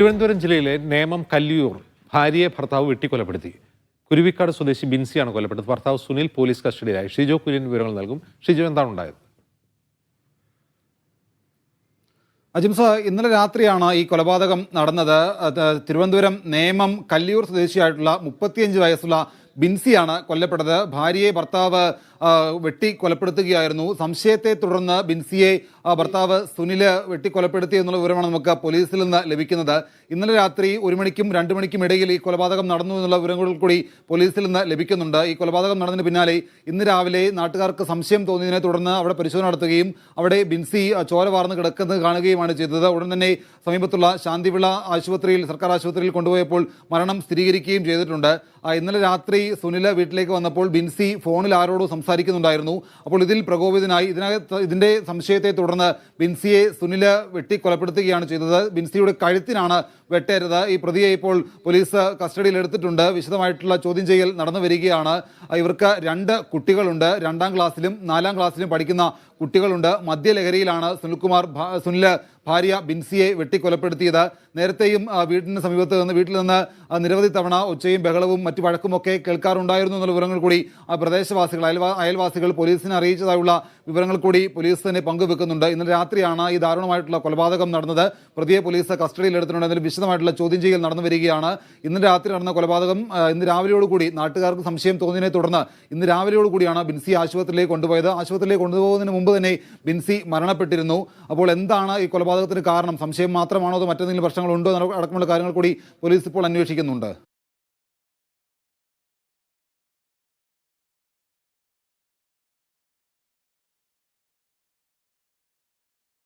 തിരുവനന്തപുരം ജില്ലയിലെ നേമം കല്ലിയൂർ ഭാര്യയെ ഭർത്താവ് വെട്ടിക്കൊലപ്പെടുത്തി. കുരുവിക്കാട് സ്വദേശി ബിൻസിയാണ് കൊല്ലപ്പെട്ടത്. ഭർത്താവ് സുനിൽ പോലീസ് കസ്റ്റഡിയിലായി. ഷിജോ കുര്യൻ വിവരങ്ങൾ നൽകും. ഷിജോ എന്താണ് ഉണ്ടായത്? അജിംസ ഇന്നലെ രാത്രിയാണ് ഈ കൊലപാതകം നടന്നത്. തിരുവനന്തപുരം നേമം കല്ലിയൂർ സ്വദേശിയായിട്ടുള്ള മുപ്പത്തിയഞ്ച് വയസ്സുള്ള ബിൻസിയാണ് കൊല്ലപ്പെട്ടത്. ഭാര്യയെ ഭർത്താവ് വെട്ടി കൊലപ്പെടുത്തുകയായിരുന്നു. സംശയത്തെ തുടർന്ന് ബിൻസിയെ ഭർത്താവ് സുനിൽ വെട്ടി കൊലപ്പെടുത്തി എന്നുള്ള വിവരമാണ് നമുക്ക് പോലീസിൽ നിന്ന് ലഭിക്കുന്നത്. ഇന്നലെ രാത്രി ഒരു മണിക്കും രണ്ട് മണിക്കും ഇടയിൽ ഈ കൊലപാതകം നടന്നു എന്നുള്ള വിവരങ്ങൾ കൂടി പോലീസിൽ നിന്ന് ലഭിക്കുന്നുണ്ട്. ഈ കൊലപാതകം നടന്നതിന് പിന്നാലെ ഇന്ന് രാവിലെ നാട്ടുകാർക്ക് സംശയം തോന്നിയതിനെ തുടർന്ന് അവിടെ പരിശോധന നടത്തുകയും അവിടെ ബിൻസി ചോര വാർന്ന് കിടക്കുന്നത് കാണുകയുമാണ് ചെയ്തത്. ഉടൻ തന്നെ സമീപത്തുള്ള ശാന്തിവിള ആശുപത്രിയിൽ സർക്കാർ ആശുപത്രിയിൽ കൊണ്ടുപോയപ്പോൾ മരണം സ്ഥിരീകരിക്കുകയും ചെയ്തിട്ടുണ്ട്. ഇന്നലെ രാത്രി സുനില വീട്ടിലേക്ക് വന്നപ്പോൾ ബിൻസി ഫോണിൽ ആരോടോ സംസാരിക്കുന്നുണ്ടായിരുന്നു. അപ്പോൾ ഇതിൽ പ്രകോപിതനായി ഇതിനകത്ത് ഇതിന്റെ സംശയത്തെ തുടർന്ന് ബിൻസിയെ സുനിൽ വെട്ടി കൊലപ്പെടുത്തുകയാണ് ചെയ്തത്. ബിൻസിയുടെ കഴുത്തിനാണ് വെട്ടേരത് ഈ പ്രതിയെ ഇപ്പോൾ പോലീസ് കസ്റ്റഡിയിൽ എടുത്തിട്ടുണ്ട്. വിശദമായിട്ടുള്ള ചോദ്യം ചെയ്യൽ നടന്നു വരികയാണ്. ഇവർക്ക് രണ്ട് കുട്ടികളുണ്ട്. രണ്ടാം ക്ലാസ്സിലും നാലാം ക്ലാസ്സിലും പഠിക്കുന്ന കുട്ടികളുണ്ട്. മദ്യലഹരിയിലാണ് സുനിൽകുമാർ സുനിൽ ഭാര്യ ബിൻസിയെ വെട്ടിക്കൊലപ്പെടുത്തിയത്. നേരത്തെയും വീടിന് സമീപത്ത് നിന്ന് വീട്ടിൽ നിന്ന് നിരവധി തവണ ഒച്ചയും ബഹളവും മറ്റു വഴക്കുമൊക്കെ കേൾക്കാറുണ്ടായിരുന്നു എന്നുള്ള വിവരങ്ങൾ കൂടി ആ പ്രദേശവാസികൾ അയൽവാ അയൽവാസികൾ പോലീസിനെ അറിയിച്ചതായുള്ള വിവരങ്ങൾ കൂടി പോലീസ് തന്നെ പങ്കുവെക്കുന്നുണ്ട്. ഇന്നലെ രാത്രിയാണ് ഈ ദാരുണമായിട്ടുള്ള കൊലപാതകം നടന്നത്. പ്രതിയെ പോലീസ് കസ്റ്റഡിയിൽ എടുത്തിട്ടുണ്ട് അതിൽ വിശദമായിട്ടുള്ള ചോദ്യം ചെയ്യൽ നടന്നു വരികയാണ്. ഇന്ന് രാത്രി നടന്ന കൊലപാതകം ഇന്ന് രാവിലെയോടുകൂടി നാട്ടുകാർക്ക് സംശയം തോന്നിയതിനെ തുടർന്ന് ഇന്ന് രാവിലെയോടുകൂടിയാണ് ബിൻസി ആശുപത്രിയിലേക്ക് കൊണ്ടുപോയത്. ആശുപത്രിയിലേക്ക് കൊണ്ടുപോകുന്നതിന് മുമ്പ് തന്നെ ബിൻസി മരണപ്പെട്ടിരുന്നു. അപ്പോൾ എന്താണ് ഈ കൊലപാതകത്തിന് കാരണം? സംശയം മാത്രമാണോ അതോ മറ്റെന്തെങ്കിലും പ്രശ്നങ്ങളുണ്ടോ? അടക്കമുള്ള കാര്യങ്ങൾ കൂടി പോലീസ് ഇപ്പോൾ അന്വേഷിക്കുന്നുണ്ട്.